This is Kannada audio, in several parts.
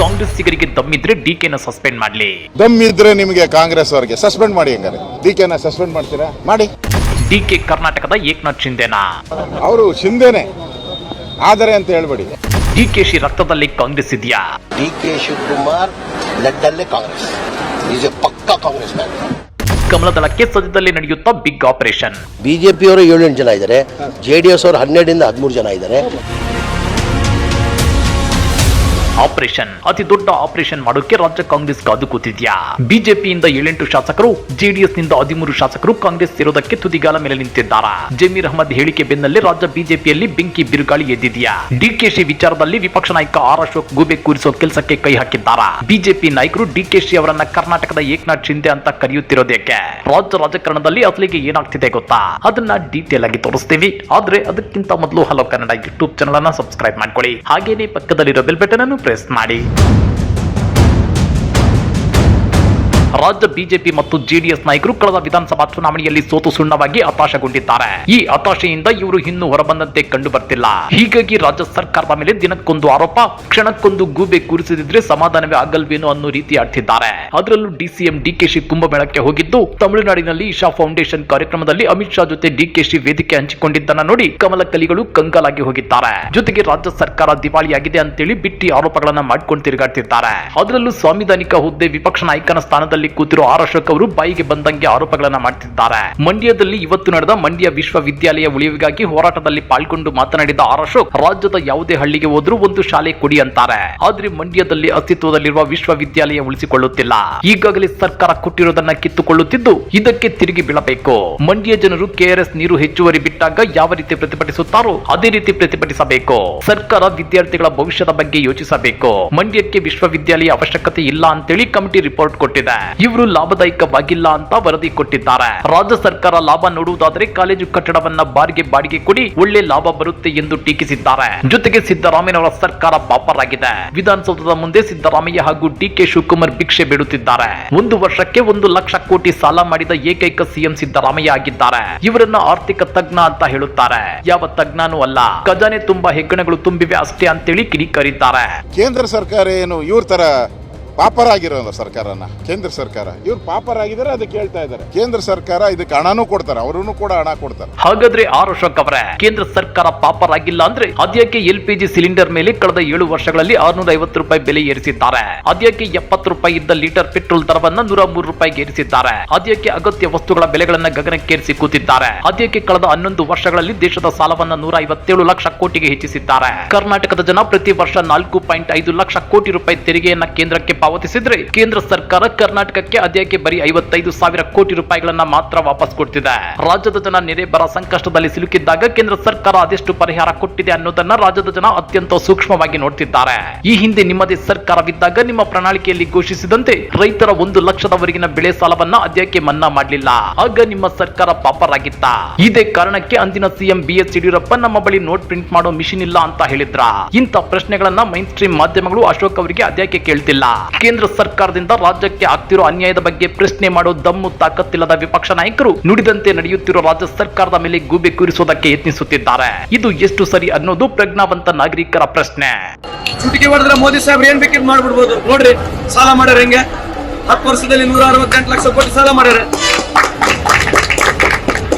ಕಾಂಗ್ರೆಸ್ಸಿಗರಿಗೆ ದಮ್ಮಿದ್ರೆ ಡಿಕೆನ ಸಸ್ಪೆಂಡ್ ಮಾಡ್ಲಿ. ದಮ್ ಇದ್ರೆ ನಿಮಗೆ ಕಾಂಗ್ರೆಸ್ ಅವರಿಗೆ ಸಸ್ಪೆಂಡ್ ಮಾಡಿ ಹಂಗಾರೆ. ಡಿ ಕೆನ ಸಸ್ಪೆಂಡ್ ಮಾಡ್ತೀರಾ? ಮಾಡಿ. ಡಿ ಕೆ ಕರ್ನಾಟಕದ ಏಕನಾಥ್ ಶಿಂದೆನಾ ಅವರು ಶಿಂದೆನೆ ಆದರೆ ಅಂತ ಹೇಳ್ಬೇಡಿ. ಡಿಕೆಶಿ ರಕ್ತದಲ್ಲಿ ಕಾಂಗ್ರೆಸ್ ಇದೆಯಾ? ಡಿ ಕೆ ಶಿವಕುಮಾರ್ ಬ್ಲಡ್ ಅಲ್ಲೇ ಕಾಂಗ್ರೆಸ್ ಈಸ್ ಎ ಪಕ್ಕಾ ಕಾಂಗ್ರೆಸ್ ಮ್ಯಾನ್ ಕಮಲದಳಕ್ಕೆ ಸದ್ಯದಲ್ಲಿ ನಡೆಯುತ್ತಾ ಬಿಗ್ ಆಪರೇಷನ್ ಬಿಜೆಪಿಯವರು ಏಳೆಂಟು ಜನ ಇದ್ದಾರೆ. ಜೆ ಡಿ ಎಸ್ ಅವರು ಹನ್ನೆರಡರಿಂದ ಹದಿಮೂರು ಜನ ಇದ್ದಾರೆ. ಆಪರೇಷನ್. ಅತಿ ದೊಡ್ಡ ಆಪರೇಷನ್ ಮಾಡೋಕೆ ರಾಜ್ಯ ಕಾಂಗ್ರೆಸ್ ಕಾದು ಕೂತಿದ್ಯಾ? ಬಿಜೆಪಿಯಿಂದ ಏಳೆಂಟು ಶಾಸಕರು ಜೆಡಿಎಸ್ನಿಂದ ಹದಿಮೂರು ಶಾಸಕರು ಕಾಂಗ್ರೆಸ್ ಸೇರೋದಕ್ಕೆ ತುದಿಗಾಲ ಮೇಲೆ ನಿಂತಿದ್ದಾರೆ? ಜಮೀರ್ ಅಹಮದ್ ಹೇಳಿಕೆ ಬೆನ್ನಲ್ಲೇ ರಾಜ್ಯ ಬಿಜೆಪಿಯಲ್ಲಿ ಬೆಂಕಿ ಬಿರುಗಾಳಿ ಎದ್ದಿದ್ಯಾ? ಡಿಕೆಶಿ ವಿಚಾರದಲ್ಲಿ ವಿಪಕ್ಷ ನಾಯಕ ಆರ್ ಅಶೋಕ್ ಗೂಬೆ ಕೂರಿಸೋ ಕೆಲಸಕ್ಕೆ ಕೈ ಹಾಕಿದ್ದಾರಾ? ಬಿಜೆಪಿ ನಾಯಕರು ಡಿಕೆಶಿ ಅವರನ್ನ ಕರ್ನಾಟಕದ ಏಕನಾಥ್ ಶಿಂದೆ ಅಂತ ಕರೆಯುತ್ತಿರೋದಕ್ಕೆ ರಾಜ್ಯ ರಾಜಕಾರಣದಲ್ಲಿ ಅಸಲಿಗೆ ಏನಾಗ್ತಿದೆ ಗೊತ್ತಾ? ಅದನ್ನ ಡೀಟೇಲ್ ಆಗಿ ತೋರಿಸ್ತೀವಿ. ಆದ್ರೆ ಅದಕ್ಕಿಂತ ಮೊದಲು ಹಲೋ ಕನ್ನಡ ಯೂಟ್ಯೂಬ್ ಚಾನಲ್ ಅನ್ನ ಸಬ್ಸ್ಕ್ರೈಬ್ ಮಾಡ್ಕೊಳ್ಳಿ. ಹಾಗೇನೇ ಪಕ್ಕದಲ್ಲಿರೋ ಬೆಲ್ ಬಟನ್ ಅನ್ನು ಪ್ರೆಸ್ ಮಾಡಿ. ರಾಜ್ಯ ಬಿಜೆಪಿ ಮತ್ತು ಜೆಡಿಎಸ್ ನಾಯಕರು ಕಳೆದ ವಿಧಾನಸಭಾ ಚುನಾವಣೆಯಲ್ಲಿ ಸೋತು ಸುಣ್ಣವಾಗಿ ಹತಾಶಗೊಂಡಿದ್ದಾರೆ. ಈ ಹತಾಶೆಯಿಂದ ಇವರು ಇನ್ನೂ ಹೊರಬಂದಂತೆ ಕಂಡು ಬರ್ತಿಲ್ಲ ಹೀಗಾಗಿ ರಾಜ್ಯ ಸರ್ಕಾರದ ಮೇಲೆ ದಿನಕ್ಕೊಂದು ಆರೋಪ, ಕ್ಷಣಕ್ಕೊಂದು ಗೂಬೆ ಕೂರಿಸದಿದ್ರೆ ಸಮಾಧಾನವೇ ಆಗಲ್ವೇನೋ ಅನ್ನೋ ರೀತಿ ಆಡ್ತಿದ್ದಾರೆ. ಅದರಲ್ಲೂ ಡಿಸಿಎಂ ಡಿಕೆಶಿ ಕುಂಭಮೇಳಕ್ಕೆ ಹೋಗಿದ್ದು, ತಮಿಳುನಾಡಿನಲ್ಲಿ ಇಶಾ ಫೌಂಡೇಶನ್ ಕಾರ್ಯಕ್ರಮದಲ್ಲಿ ಅಮಿತ್ ಶಾ ಜೊತೆ ಡಿಕೆಶಿ ವೇದಿಕೆ ಹಂಚಿಕೊಂಡಿದ್ದನ್ನ ನೋಡಿ ಕಮಲ ಕಲಿಗಳು ಕಂಗಾಲಾಗಿ ಹೋಗಿದ್ದಾರೆ. ಜೊತೆಗೆ ರಾಜ್ಯ ಸರ್ಕಾರ ದಿವಾಳಿಯಾಗಿದೆ ಅಂತೇಳಿ ಬಿಟ್ಟಿ ಆರೋಪಗಳನ್ನ ಮಾಡ್ಕೊಂಡು ತಿರುಗಾಡ್ತಿದ್ದಾರೆ. ಅದರಲ್ಲೂ ಸಾಂವಿಧಾನಿಕ ಹುದ್ದೆ ವಿಪಕ್ಷ ನಾಯಕನ ಸ್ಥಾನದಲ್ಲಿ ಕೂತಿರೋ ಆರ್ ಅಶೋಕ್ ಅವರು ಬಾಯಿಗೆ ಬಂದಂಗೆ ಆರೋಪಗಳನ್ನ ಮಾಡ್ತಿದ್ದಾರೆ. ಮಂಡ್ಯದಲ್ಲಿ ಇವತ್ತು ನಡೆದ ಮಂಡ್ಯ ವಿಶ್ವವಿದ್ಯಾಲಯ ಉಳಿವಿಗಾಗಿ ಹೋರಾಟದಲ್ಲಿ ಪಾಲ್ಗೊಂಡು ಮಾತನಾಡಿದ ಆರ್ ಅಶೋಕ್ ರಾಜ್ಯದ ಯಾವುದೇ ಹಳ್ಳಿಗೆ ಹೋದ್ರೂ ಒಂದು ಶಾಲೆ ಕೊಡಿ ಅಂತಾರೆ. ಆದ್ರೆ ಮಂಡ್ಯದಲ್ಲಿ ಅಸ್ತಿತ್ವದಲ್ಲಿರುವ ವಿಶ್ವವಿದ್ಯಾಲಯ ಉಳಿಸಿಕೊಳ್ಳುತ್ತಿಲ್ಲ. ಈಗಾಗಲೇ ಸರ್ಕಾರ ಕೊಟ್ಟಿರೋದನ್ನ ಕಿತ್ತುಕೊಳ್ಳುತ್ತಿದ್ದು ಇದಕ್ಕೆ ತಿರುಗಿ ಬೀಳಬೇಕು. ಮಂಡ್ಯ ಜನರು ಕೆಆರ್ಎಸ್ ನೀರು ಹೆಚ್ಚುವರಿ ಬಿಟ್ಟಾಗ ಯಾವ ರೀತಿ ಪ್ರತಿಭಟಿಸುತ್ತಾರೋ ಅದೇ ರೀತಿ ಪ್ರತಿಭಟಿಸಬೇಕು. ಸರ್ಕಾರ ವಿದ್ಯಾರ್ಥಿಗಳ ಭವಿಷ್ಯದ ಬಗ್ಗೆ ಯೋಚಿಸಬೇಕು. ಮಂಡ್ಯಕ್ಕೆ ವಿಶ್ವವಿದ್ಯಾಲಯ ಅವಶ್ಯಕತೆ ಇಲ್ಲ ಅಂತೇಳಿ ಕಮಿಟಿ ರಿಪೋರ್ಟ್ ಕೊಟ್ಟಿದೆ. ಇವರು ಲಾಭದಾಯಕವಾಗಿಲ್ಲ ಅಂತ ವರದಿ ಕೊಟ್ಟಿದ್ದಾರೆ. ರಾಜ್ಯ ಸರ್ಕಾರ ಲಾಭ ನೋಡುವುದಾದ್ರೆ ಕಾಲೇಜು ಕಟ್ಟಡವನ್ನ ಬಾರಿಗೆ ಬಾಡಿಗೆ ಕೊಡಿ, ಒಳ್ಳೆ ಲಾಭ ಬರುತ್ತೆ ಎಂದು ಟೀಕಿಸಿದ್ದಾರೆ. ಜೊತೆಗೆ ಸಿದ್ದರಾಮಯ್ಯನವರ ಸರ್ಕಾರ ಪಾಪರಾಗಿದೆ. ವಿಧಾನಸೌಧದ ಮುಂದೆ ಸಿದ್ದರಾಮಯ್ಯ ಹಾಗೂ ಡಿಕೆ ಶಿವಕುಮಾರ್ ಭಿಕ್ಷೆ ಬಿಡುತ್ತಿದ್ದಾರೆ. ಒಂದು ವರ್ಷಕ್ಕೆ ಒಂದು ಲಕ್ಷ ಕೋಟಿ ಸಾಲ ಮಾಡಿದ ಏಕೈಕ ಸಿಎಂ ಸಿದ್ದರಾಮಯ್ಯ ಆಗಿದ್ದಾರೆ. ಇವರನ್ನ ಆರ್ಥಿಕ ತಜ್ಞ ಅಂತ ಹೇಳುತ್ತಾರೆ. ಯಾವ ತಜ್ಞನೂ ಅಲ್ಲ, ಖಜಾನೆ ತುಂಬಾ ಹೆಗ್ಗಣಗಳು ತುಂಬಿವೆ ಅಷ್ಟೇ ಅಂತೇಳಿ ಕಿಡಿಕರಿದ್ದಾರೆ. ಕೇಂದ್ರ ಸರ್ಕಾರ ಏನು ಇವ್ರ ತರ ಪಾಪರಾಗಿರೋಲ್ಲ ಸರ್ಕಾರನ, ಕೇಂದ್ರ ಸರ್ಕಾರ. ಇವ್ರು ಪಾಪರಾಗಿದ್ದಾರೆ, ಅದಕ್ಕೆ ಹೇಳ್ತಾ ಇದ್ದಾರೆ. ಕೇಂದ್ರ ಸರ್ಕಾರ ಇದಕ್ಕೆ ಹಣನೂ ಕೊಡ್ತಾರೆ ಅವರೂ ಕೂಡ ಹಣ ಕೊಡ್ತಾರೆ. ಹಾಗಾದ್ರೆ ಆರ್ ಅಶೋಕ್ ಅವರೇ, ಕೇಂದ್ರ ಸರ್ಕಾರ ಪಾಪರಾಗಿಲ್ಲ ಅಂದ್ರೆ ಅದ್ಯಾಕೆ ಎಲ್ ಪಿ ಸಿಲಿಂಡರ್ ಮೇಲೆ ಕಳೆದ ಏಳು ವರ್ಷಗಳಲ್ಲಿ ಆರ್ನೂರ ಐವತ್ತು ರೂಪಾಯಿ ಬೆಲೆ ಏರಿಸಿದ್ದಾರೆ? ಅದ್ಯಾಕೆ ಎಪ್ಪತ್ತು ರೂಪಾಯಿ ಇದ್ದ ಲೀಟರ್ ಪೆಟ್ರೋಲ್ ದರವನ್ನ ನೂರ ಮೂರು ರೂಪಾಯಿಗೆ ಏರಿಸಿದ್ದಾರೆ? ಅದ್ಯಾಕೆ ಅಗತ್ಯ ವಸ್ತುಗಳ ಬೆಲೆಗಳನ್ನ ಗಗನಕ್ಕೇರಿಸಿ ಕೂತಿದ್ದಾರೆ? ಅದ್ಯಾಕೆ ಕಳೆದ ಹನ್ನೊಂದು ವರ್ಷಗಳಲ್ಲಿ ದೇಶದ ಸಾಲವನ್ನ ನೂರ ಐವತ್ತೇಳು ಲಕ್ಷ ಕೋಟಿಗೆ ಹೆಚ್ಚಿಸಿದ್ದಾರೆ? ಕರ್ನಾಟಕದ ಜನ ಪ್ರತಿ ವರ್ಷ ನಾಲ್ಕು ಪಾಯಿಂಟ್ ಐದು ಲಕ್ಷ ಕೋಟಿ ರೂಪಾಯಿ ತೆರಿಗೆಯನ್ನ ಕೇಂದ್ರಕ್ಕೆ ಪಾವತಿಸಿದ್ರೆ ಕೇಂದ್ರ ಸರ್ಕಾರ ಕರ್ನಾಟಕಕ್ಕೆ ಅದ್ಯಾಕೆ ಬರೀ ಐವತ್ತೈದು ಸಾವಿರ ಕೋಟಿ ರೂಪಾಯಿಗಳನ್ನ ಮಾತ್ರ ವಾಪಸ್ ಕೊಡ್ತಿದೆ? ರಾಜ್ಯದ ಜನ ನೆರೆ ಬರ ಸಂಕಷ್ಟದಲ್ಲಿ ಸಿಲುಕಿದ್ದಾಗ ಕೇಂದ್ರ ಸರ್ಕಾರ ಅದೆಷ್ಟು ಪರಿಹಾರ ಕೊಟ್ಟಿದೆ ಅನ್ನೋದನ್ನ ರಾಜ್ಯದ ಜನ ಅತ್ಯಂತ ಸೂಕ್ಷ್ಮವಾಗಿ ನೋಡ್ತಿದ್ದಾರೆ. ಈ ಹಿಂದೆ ನಿಮ್ಮದೇ ಸರ್ಕಾರವಿದ್ದಾಗ ನಿಮ್ಮ ಪ್ರಣಾಳಿಕೆಯಲ್ಲಿ ಘೋಷಿಸಿದಂತೆ ರೈತರ ಒಂದು ಲಕ್ಷದವರೆಗಿನ ಬೆಳೆ ಸಾಲವನ್ನ ಅದ್ಯಾಕೆ ಮನ್ನಾ ಮಾಡಲಿಲ್ಲ? ಆಗ ನಿಮ್ಮ ಸರ್ಕಾರ ಪಾಪರಾಗಿತ್ತ? ಇದೇ ಕಾರಣಕ್ಕೆ ಅಂದಿನ ಸಿಎಂ ಬಿ ಎಸ್ ಯಡಿಯೂರಪ್ಪ ನಮ್ಮ ಬಳಿ ನೋಟ್ ಪ್ರಿಂಟ್ ಮಾಡೋ ಮಿಷಿನ್ ಇಲ್ಲ ಅಂತ ಹೇಳಿದ್ರ? ಇಂಥ ಪ್ರಶ್ನೆಗಳನ್ನ ಮೈನ್ ಸ್ಟ್ರೀಮ್ ಮಾಧ್ಯಮಗಳು ಅಶೋಕ್ ಅವರಿಗೆ ಅದ್ಯಾಕೆ ಕೇಳ್ತಿಲ್ಲ? ಕೇಂದ್ರ ಸರ್ಕಾರದಿಂದ ರಾಜ್ಯಕ್ಕೆ ಆಗ್ತಿರೋ ಅನ್ಯಾಯದ ಬಗ್ಗೆ ಪ್ರಶ್ನೆ ಮಾಡೋ ದಮ್ಮು ತಾಕತ್ತಿಲ್ಲದ ವಿಪಕ್ಷ ನಾಯಕರು ನುಡಿದಂತೆ ನಡೆಯುತ್ತಿರೋ ರಾಜ್ಯ ಸರ್ಕಾರದ ಮೇಲೆ ಗೂಬೆ ಕೂರಿಸೋದಕ್ಕೆ ಯತ್ನಿಸುತ್ತಿದ್ದಾರೆ. ಇದು ಎಷ್ಟು ಸರಿ ಅನ್ನೋದು ಪ್ರಜ್ಞಾವಂತ ನಾಗರಿಕರ ಪ್ರಶ್ನೆ. ಚುಟುಕಿ ಹೊಡೆದ್ರೆ ಮೋದಿ ಸಾಹೇಬ್ರು ಏನ್ ಬೇಕಿದ್ ಮಾಡ್ಬಿಡ್ಬೋದು. ನೋಡ್ರಿ, ಸಾಲ ಮಾಡ್ಯಾರ ಹೆಂಗೆ? ಹತ್ತು ವರ್ಷದಲ್ಲಿ ನೂರ ಅರವತ್ತೆಂಟು ಲಕ್ಷ ಕೋಟಿ ಸಾಲ ಮಾಡ್ಯಾರ.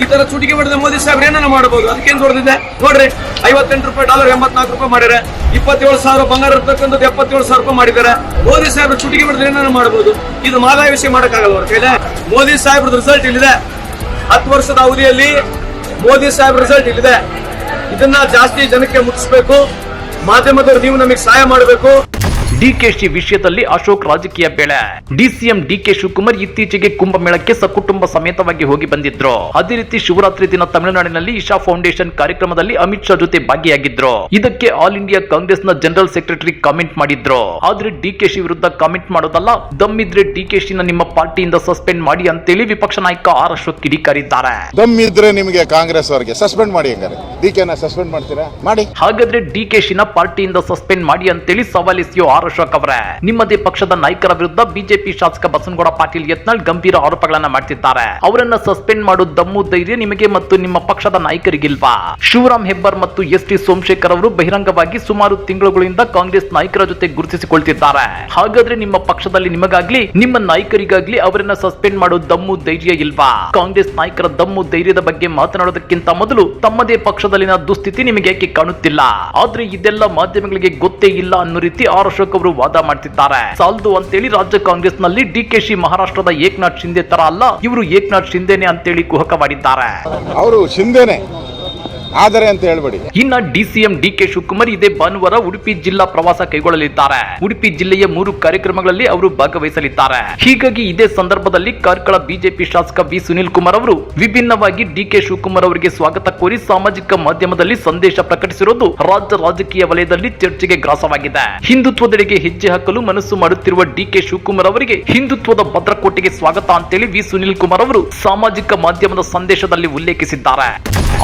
ಈ ತರ ಚುಟಿಕೆ ಮಾಡಿದ್ರೆ ಮೋದಿ ಸಾಹೇಬ್ರು ಏನನ್ನ ಮಾಡಬಹುದು ಅದಕ್ಕೇನ್ ದೊಡ್ಡದಿದೆ ನೋಡ್ರಿ, ಐವತ್ತೆಂಟು ರೂಪಾಯಿ, ಡಾಲರ್ ಎಂಬತ್ನಾಲ್ಕು ರೂಪಾಯಿ ಮಾಡಿದ್ರೆ, ಇಪ್ಪತ್ತೇಳು ಸಾವಿರ ಬಂಗಾರ ಇರ್ತಕ್ಕಂಥದ್ದು ಎಪ್ಪತ್ತೇಳು ಸಾವಿರ ರೂಪಾಯಿ ಮಾಡಿದ್ದಾರೆ. ಮೋದಿ ಸಾಹೇಬ್ರು ಚುಟಿಕೆ ಮಾಡಿದ್ರೆ ಏನನ್ನ ಮಾಡಬಹುದು ಇದು ಮಾದಾಯ ವಿಷಯ ಮಾಡಕ್ಕಾಗಲ್ಲ ಅವ್ರ ಕೈಲೆ. ಮೋದಿ ಸಾಹೇಬ್ರದ್ದು ರಿಸಲ್ಟ್ ಇಲ್ಲಿದೆ. ಹತ್ತು ವರ್ಷದ ಅವಧಿಯಲ್ಲಿ ಮೋದಿ ಸಾಹೇಬ್ ರಿಸಲ್ಟ್ ಇಲ್ಲಿದೆ. ಇದನ್ನ ಜಾಸ್ತಿ ಜನಕ್ಕೆ ಮುಟ್ಟಿಸ್ಬೇಕು. ಮಾಧ್ಯಮದವರು ನೀವು ನಮಗೆ ಸಹಾಯ ಮಾಡಬೇಕು. ಡಿಕೆಶಿ ವಿಷಯದಲ್ಲಿ ಅಶೋಕ್ ರಾಜಕೀಯ ಬೆಳೆ. ಡಿಸಿಎಂ ಡಿಕೆ ಶಿವಕುಮಾರ್ ಇತ್ತೀಚೆಗೆ ಕುಂಭಮೇಳಕ್ಕೆ ಸಕುಟುಂಬ ಸಮೇತವಾಗಿ ಹೋಗಿ ಬಂದಿದ್ರು. ಅದೇ ರೀತಿ ಶಿವರಾತ್ರಿ ದಿನ ತಮಿಳುನಾಡಿನಲ್ಲಿ ಇಶಾ ಫೌಂಡೇಶನ್ ಕಾರ್ಯಕ್ರಮದಲ್ಲಿ ಅಮಿತ್ ಶಾ ಜೊತೆ ಭಾಗಿಯಾಗಿದ್ರು. ಇದಕ್ಕೆ ಆಲ್ ಇಂಡಿಯಾ ಕಾಂಗ್ರೆಸ್ನ ಜನರಲ್ ಸೆಕ್ರೆಟರಿ ಕಾಮೆಂಟ್ ಮಾಡಿದ್ರು. ಆದ್ರೆ ಡಿಕೆಶಿ ವಿರುದ್ಧ ಕಾಮೆಂಟ್ ಮಾಡೋದಲ್ಲ ದಮ್ಮಿದ್ರೆ ಡಿಕೆಶಿನ ನಿಮ್ಮ ಪಾರ್ಟಿಯಿಂದ ಸಸ್ಪೆಂಡ್ ಮಾಡಿ ಅಂತೇಳಿ ವಿಪಕ್ಷ ನಾಯಕ ಆರ್ ಅಶೋಕ್ ಕಿಡಿಕಾರಿದ್ದಾರೆ. ದಮ್ಮಿದ್ರೆ ನಿಮಗೆ ಕಾಂಗ್ರೆಸ್ ಅವರಿಗೆ ಸಸ್ಪೆಂಡ್ ಮಾಡಿ ಹಂಗಾರೆ. ಡಿಕೆನ ಸಸ್ಪೆಂಡ್ ಮಾಡ್ತೀರಾ? ಮಾಡಿ. ಹಾಗಾದ್ರೆ ಡಿಕೆಶಿನ ಪಾರ್ಟಿಯಿಂದ ಸಸ್ಪೆಂಡ್ ಮಾಡಿ ಅಂತೇಳಿ ಸವಾಲಿಸಿಯೋ ಆರ್ ಆರ್ ಅಶೋಕ್ ಅವರೇ, ನಿಮ್ಮದೇ ಪಕ್ಷದ ನಾಯಕರ ವಿರುದ್ಧ ಬಿಜೆಪಿ ಶಾಸಕ ಬಸನಗೌಡ ಪಾಟೀಲ್ ಯತ್ನಾಳ್ ಗಂಭೀರ ಆರೋಪಗಳನ್ನ ಮಾಡ್ತಿದ್ದಾರೆ. ಅವರನ್ನ ಸಸ್ಪೆಂಡ್ ಮಾಡೋ ದಮ್ಮು ಧೈರ್ಯ ನಿಮಗೆ ಮತ್ತು ನಿಮ್ಮ ಪಕ್ಷದ ನಾಯಕರಿಗಿಲ್ವಾ? ಶಿವರಾಮ್ ಹೆಬ್ಬಾರ್ ಮತ್ತು ಎಸ್ ಟಿ ಸೋಮಶೇಖರ್ ಅವರು ಬಹಿರಂಗವಾಗಿ ಸುಮಾರು ತಿಂಗಳುಗಳಿಂದ ಕಾಂಗ್ರೆಸ್ ನಾಯಕರ ಜೊತೆ ಗುರುತಿಸಿಕೊಳ್ತಿದ್ದಾರೆ. ಹಾಗಾದ್ರೆ ನಿಮ್ಮ ಪಕ್ಷದಲ್ಲಿ ನಿಮಗಾಗ್ಲಿ, ನಿಮ್ಮ ನಾಯಕರಿಗಾಗ್ಲಿ ಅವರನ್ನ ಸಸ್ಪೆಂಡ್ ಮಾಡೋ ದಮ್ಮು ಧೈರ್ಯ ಇಲ್ವಾ? ಕಾಂಗ್ರೆಸ್ ನಾಯಕರ ದಮ್ಮು ಧೈರ್ಯದ ಬಗ್ಗೆ ಮಾತನಾಡೋದಕ್ಕಿಂತ ಮೊದಲು ತಮ್ಮದೇ ಪಕ್ಷದಲ್ಲಿನ ದುಸ್ಥಿತಿ ನಿಮಗೆ ಏಕೆ ಕಾಣುತ್ತಿಲ್ಲ? ಆದ್ರೆ ಇದೆಲ್ಲ ಮಾಧ್ಯಮಗಳಿಗೆ ಗೊತ್ತೇ ಇಲ್ಲ ಅನ್ನೋ ರೀತಿ ಆರ್ ಅಶೋಕ್ ಅವರು ವಾದ ಮಾಡ್ತಿದ್ದಾರೆ. ಸಾಲ್ದು ಅಂತೇಳಿ ರಾಜ್ಯ ಕಾಂಗ್ರೆಸ್ನಲ್ಲಿ ಡಿಕೆಶಿ ಮಹಾರಾಷ್ಟ್ರದ ಏಕನಾಥ್ ಶಿಂದೆ ತರ ಅಲ್ಲ, ಇವರು ಏಕನಾಥ್ ಶಿಂದೆನೆ ಅಂತೇಳಿ ಕುಹಕವಾಡಿದ್ದಾರೆ ಅವರು ಶಿಂದೆನೆ. ಆದರೆ ಅಂತ ಹೇಳ್ಬೇಡಿ. ಇನ್ನ ಡಿಸಿಎಂ ಡಿಕೆ ಶಿವಕುಮಾರ್ ಇದೇ ಭಾನುವಾರ ಉಡುಪಿ ಜಿಲ್ಲಾ ಪ್ರವಾಸ ಕೈಗೊಳ್ಳಲಿದ್ದಾರೆ. ಉಡುಪಿ ಜಿಲ್ಲೆಯ ಮೂರು ಕಾರ್ಯಕ್ರಮಗಳಲ್ಲಿ ಅವರು ಭಾಗವಹಿಸಲಿದ್ದಾರೆ. ಹೀಗಾಗಿ ಇದೇ ಸಂದರ್ಭದಲ್ಲಿ ಕಾರ್ಕಳ ಬಿಜೆಪಿ ಶಾಸಕ ವಿ ಸುನಿಲ್ ಕುಮಾರ್ ಅವರು ವಿಭಿನ್ನವಾಗಿ ಡಿಕೆ ಶಿವಕುಮಾರ್ ಅವರಿಗೆ ಸ್ವಾಗತ ಕೋರಿ ಸಾಮಾಜಿಕ ಮಾಧ್ಯಮದಲ್ಲಿ ಸಂದೇಶ ಪ್ರಕಟಿಸಿರುವುದು ರಾಜ್ಯ ರಾಜಕೀಯ ವಲಯದಲ್ಲಿ ಚರ್ಚೆಗೆ ಗ್ರಾಸವಾಗಿದೆ. ಹಿಂದುತ್ವದೆಡೆಗೆ ಹೆಜ್ಜೆ ಹಾಕಲು ಮನಸ್ಸು ಮಾಡುತ್ತಿರುವ ಡಿಕೆ ಶಿವಕುಮಾರ್ ಅವರಿಗೆ ಹಿಂದುತ್ವದ ಭದ್ರಕೋಟೆಗೆ ಸ್ವಾಗತ ಅಂತೇಳಿ ವಿ ಸುನಿಲ್ ಕುಮಾರ್ ಅವರು ಸಾಮಾಜಿಕ ಮಾಧ್ಯಮದ ಸಂದೇಶದಲ್ಲಿ ಉಲ್ಲೇಖಿಸಿದ್ದಾರೆ.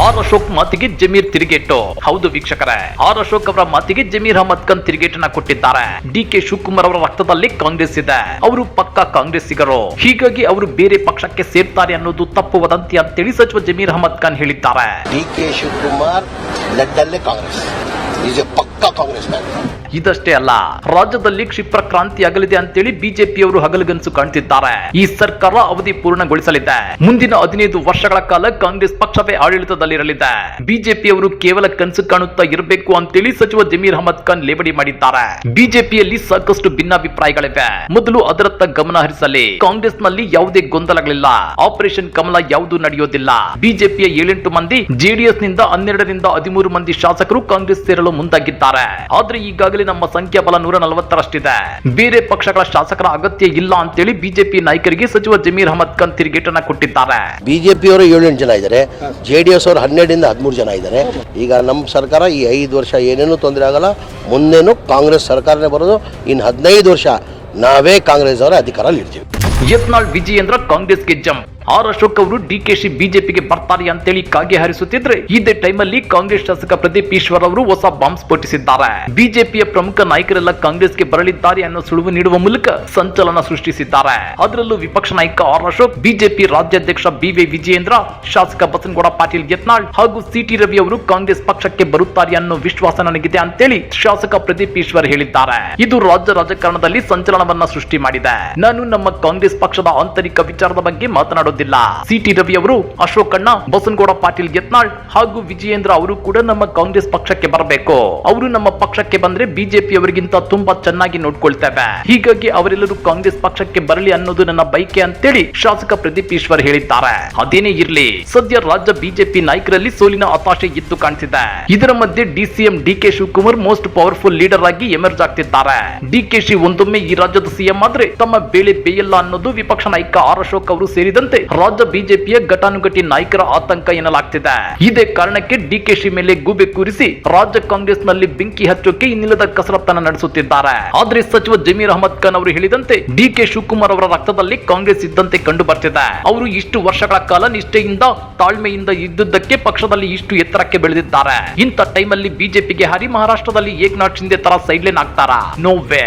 ಆರ್ ಅಶೋಕ್ ಮಾತಿಗೆ ಜಮೀರ್ ತಿರುಗೇಟು. ಹೌದು ವೀಕ್ಷಕರೇ ಆರ್ ಅಶೋಕ್ ಅವರ ಮಾತಿಗೆ ಜಮೀರ್ ಅಹಮದ್ ಖಾನ್ ತಿರುಗೇಟನ್ನ ಕೊಟ್ಟಿದ್ದಾರೆ. ಡಿ ಕೆ ಶಿವಕುಮಾರ್ ಅವರ ರಕ್ತದಲ್ಲಿ ಕಾಂಗ್ರೆಸ್ ಇದೆ. ಅವರು ಪಕ್ಕಾ ಕಾಂಗ್ರೆಸ್ಸಿಗರು. ಹೀಗಾಗಿ ಅವರು ಬೇರೆ ಪಕ್ಷಕ್ಕೆ ಸೇರ್ತಾರೆ ಅನ್ನೋದು ತಪ್ಪು ವದಂತಿ ಅಂತೇಳಿ ಸಚಿವ ಜಮೀರ್ ಅಹಮದ್ ಖಾನ್ ಹೇಳಿದ್ದಾರೆ. D K Shivakumar Congress. ಪಕ್ಕ ಕಾಂಗ್ರೆಸ್ ಇದಷ್ಟೇ ಅಲ್ಲ, ರಾಜ್ಯದಲ್ಲಿ ಕ್ಷಿಪ್ರ ಕ್ರಾಂತಿ ಆಗಲಿದೆ ಅಂತೇಳಿ ಬಿಜೆಪಿಯವರು ಹಗಲುಗನಸು ಕಾಣ್ತಿದ್ದಾರೆ. ಈ ಸರ್ಕಾರ ಅವಧಿ ಪೂರ್ಣಗೊಳಿಸಲಿದೆ. ಮುಂದಿನ ಹದಿನೈದು ವರ್ಷಗಳ ಕಾಲ ಕಾಂಗ್ರೆಸ್ ಪಕ್ಷವೇ ಆಡಳಿತದಲ್ಲಿರಲಿದೆ. ಬಿಜೆಪಿಯವರು ಕೇವಲ ಕನಸು ಕಾಣುತ್ತಾ ಇರಬೇಕು ಅಂತೇಳಿ ಸಚಿವ ಜಮೀರ್ ಅಹಮದ್ ಖಾನ್ ಲೇವಡಿ ಮಾಡಿದ್ದಾರೆ. ಬಿಜೆಪಿಯಲ್ಲಿ ಸಾಕಷ್ಟು ಭಿನ್ನಾಭಿಪ್ರಾಯಗಳಿವೆ. ಮೊದಲು ಅದರತ್ತ ಗಮನ ಹರಿಸಲಿ. ಕಾಂಗ್ರೆಸ್ನಲ್ಲಿ ಯಾವುದೇ ಗೊಂದಲಗಳಿಲ್ಲ. ಆಪರೇಷನ್ ಕಮಲ ಯಾವುದು ನಡೆಯೋದಿಲ್ಲ. ಬಿಜೆಪಿಯ ಏಳೆಂಟು ಮಂದಿ ಜೆಡಿಎಸ್ನಿಂದ ಹನ್ನೆರಡರಿಂದ ಹದಿಮೂರು ಮಂದಿ ಶಾಸಕರು ಕಾಂಗ್ರೆಸ್ ಸೇರಲು ಮುಂದಾಗಿದ್ದಾರೆ. ಆದ್ರೆ ಈಗಾಗಲೇ ನಮ್ಮ ಸಂಖ್ಯಾಬಲ ನೂರ ನಲವತ್ತರಷ್ಟಿದೆ. ಬೇರೆ ಪಕ್ಷಗಳ ಶಾಸಕರ ಅಗತ್ಯ ಇಲ್ಲ ಅಂತೇಳಿ ಬಿಜೆಪಿ ನಾಯಕರಿಗೆ ಸಚಿವ ಜಮೀರ್ ಅಹಮದ್ ಖಾನ್ ತಿರುಗೇಟನ್ನ ಕೊಟ್ಟಿದ್ದಾರೆ. ಬಿಜೆಪಿಯವರು ಏಳೆಂಟು ಜನ ಇದ್ದಾರೆ. ಜೆ ಡಿ ಎಸ್ ಅವರು ಹನ್ನೆರಡರಿಂದ ಹದಿಮೂರು ಜನ ಇದ್ದಾರೆ. ಈಗ ನಮ್ಮ ಸರ್ಕಾರ ಈ ಐದು ವರ್ಷ ಏನೇನು ತೊಂದರೆ ಆಗಲ್ಲ. ಮುಂದೇನು ಕಾಂಗ್ರೆಸ್ ಸರ್ಕಾರನೇ ಬರೋದು. ಇನ್ನು ಹದಿನೈದು ವರ್ಷ ನಾವೇ ಕಾಂಗ್ರೆಸ್ ಅವರ ಅಧಿಕಾರದಲ್ಲಿ ಇರ್ತೀವಿ ಯತ್ನಾಳ್ ವಿಜಯೇಂದ್ರ ಕಾಂಗ್ರೆಸ್ಗೆ ಜಂಪ್. ಆರ್ ಅಶೋಕ್ ಅವರು ಡಿಕೆಶಿ ಬಿಜೆಪಿಗೆ ಬರ್ತಾರೆ ಅಂತೇಳಿ ಕಾಗೆ ಹರಿಸುತ್ತಿದ್ರೆ, ಇದೇ ಟೈಮಲ್ಲಿ ಕಾಂಗ್ರೆಸ್ ಶಾಸಕ ಪ್ರದೀಪ್ ಈಶ್ವರ್ ಅವರು ಹೊಸ ಬಾಂಬ್ ಸ್ಫೋಟಿಸಿದ್ದಾರೆ. ಬಿಜೆಪಿಯ ಪ್ರಮುಖ ನಾಯಕರೆಲ್ಲ ಕಾಂಗ್ರೆಸ್ಗೆ ಬರಲಿದ್ದಾರೆ ಅನ್ನೋ ಸುಳುವು ನೀಡುವ ಮೂಲಕ ಸಂಚಲನ ಸೃಷ್ಟಿಸಿದ್ದಾರೆ. ಅದರಲ್ಲೂ ವಿಪಕ್ಷ ನಾಯಕ ಆರ್ ಅಶೋಕ್, ಬಿಜೆಪಿ ರಾಜ್ಯಾಧ್ಯಕ್ಷ ವಿ ವಿಜಯೇಂದ್ರ, ಶಾಸಕ ಬಸನಗೌಡ ಪಾಟೀಲ್ ಯತ್ನಾಳ್ ಹಾಗೂ ಸಿಟಿ ರವಿ ಅವರು ಕಾಂಗ್ರೆಸ್ ಪಕ್ಷಕ್ಕೆ ಬರುತ್ತಾರೆ ಅನ್ನೋ ವಿಶ್ವಾಸ ನನಗಿದೆ ಅಂತೇಳಿ ಶಾಸಕ ಪ್ರದೀಪ್ ಈಶ್ವರ್ ಹೇಳಿದ್ದಾರೆ. ಇದು ರಾಜ್ಯ ರಾಜಕಾರಣದಲ್ಲಿ ಸಂಚಲನವನ್ನ ಸೃಷ್ಟಿ ಮಾಡಿದೆ. ನಾನು ನಮ್ಮ ಕಾಂಗ್ರೆಸ್ ಪಕ್ಷದ ಆಂತರಿಕ ವಿಚಾರದ ಬಗ್ಗೆ ಮಾತನಾಡೋದಿಲ್ಲ ಸಿಟಿ ರವಿ ಅವರು ಅಶೋಕ್ ಅಣ್ಣ, ಬಸನಗೌಡ ಪಾಟೀಲ್ ಯತ್ನಾಳ್ ಹಾಗೂ ವಿಜಯೇಂದ್ರ ಅವರು ಕೂಡ ನಮ್ಮ ಕಾಂಗ್ರೆಸ್ ಪಕ್ಷಕ್ಕೆ ಬರಬೇಕು. ಅವರು ನಮ್ಮ ಪಕ್ಷಕ್ಕೆ ಬಂದ್ರೆ ಬಿಜೆಪಿ ಅವರಿಗಿಂತ ತುಂಬಾ ಚೆನ್ನಾಗಿ ನೋಡ್ಕೊಳ್ತೇವೆ. ಹೀಗಾಗಿ ಅವರೆಲ್ಲರೂ ಕಾಂಗ್ರೆಸ್ ಪಕ್ಷಕ್ಕೆ ಬರಲಿ ಅನ್ನೋದು ನನ್ನ ಬೈಕೆ ಅಂತೇಳಿ ಶಾಸಕ ಪ್ರದೀಪ್ ಈಶ್ವರ್ ಹೇಳಿದ್ದಾರೆ. ಅದೇನೇ ಇರ್ಲಿ, ಸದ್ಯ ರಾಜ್ಯ ಬಿಜೆಪಿ ನಾಯಕರಲ್ಲಿ ಸೋಲಿನ ಹತಾಶೆ ಎದ್ದು ಕಾಣ್ತಿದೆ. ಇದರ ಮಧ್ಯೆ DCM D K Shivakumar most powerful leader ಆಗಿ ಎಮರ್ಜ್ ಆಗ್ತಿದ್ದಾರೆ. ಡಿಕೆಶಿ ಒಂದೊಮ್ಮೆ ಈ ರಾಜ್ಯದ ಸಿಎಂ ಆದ್ರೆ ತಮ್ಮ ಬೇಳೆ ಬೇಯಲ್ಲ ಅನ್ನೋದು ವಿಪಕ್ಷ ನಾಯಕ ಆರ್ ಅಶೋಕ್ ಅವರು ಸೇರಿದಂತೆ ರಾಜ್ಯ ಬಿಜೆಪಿಯ ಘಟಾನುಘಟಿ ನಾಯಕರ ಆತಂಕ ಎನ್ನಲಾಗ್ತಿದೆ. ಇದೇ ಕಾರಣಕ್ಕೆ ಡಿಕೆಶಿ ಮೇಲೆ ಗೂಬೆ ಕೂರಿಸಿ ರಾಜ್ಯ ಕಾಂಗ್ರೆಸ್ನಲ್ಲಿ ಬೆಂಕಿ ಹಚ್ಚೋಕೆ ಇನ್ನಿಲ್ಲದ ಕಸರತ್ತನ್ನು ನಡೆಸುತ್ತಿದ್ದಾರೆ. ಆದ್ರೆ ಸಚಿವ ಜಮೀರ್ ಅಹಮದ್ ಖಾನ್ ಅವರು ಹೇಳಿದಂತೆ ಡಿಕೆ ಶಿವಕುಮಾರ್ ಅವರ ರಕ್ತದಲ್ಲಿ ಕಾಂಗ್ರೆಸ್ ಇದ್ದಂತೆ ಕಂಡು ಬರ್ತಿದೆ ಅವರು ಇಷ್ಟು ವರ್ಷಗಳ ಕಾಲ ನಿಷ್ಠೆಯಿಂದ ತಾಳ್ಮೆಯಿಂದ ಇದ್ದುದಕ್ಕೆ ಪಕ್ಷದಲ್ಲಿ ಇಷ್ಟು ಎತ್ತರಕ್ಕೆ ಬೆಳೆದಿದ್ದಾರೆ. ಇಂಥ ಟೈಮಲ್ಲಿ ಬಿಜೆಪಿಗೆ ಹರಿ ಮಹಾರಾಷ್ಟ್ರದಲ್ಲಿ ಏಕನಾಥ್ ಶಿಂದೆ ತರ ಸೈಡ್ಲೈನ್ ಆಗ್ತಾರಾ? No way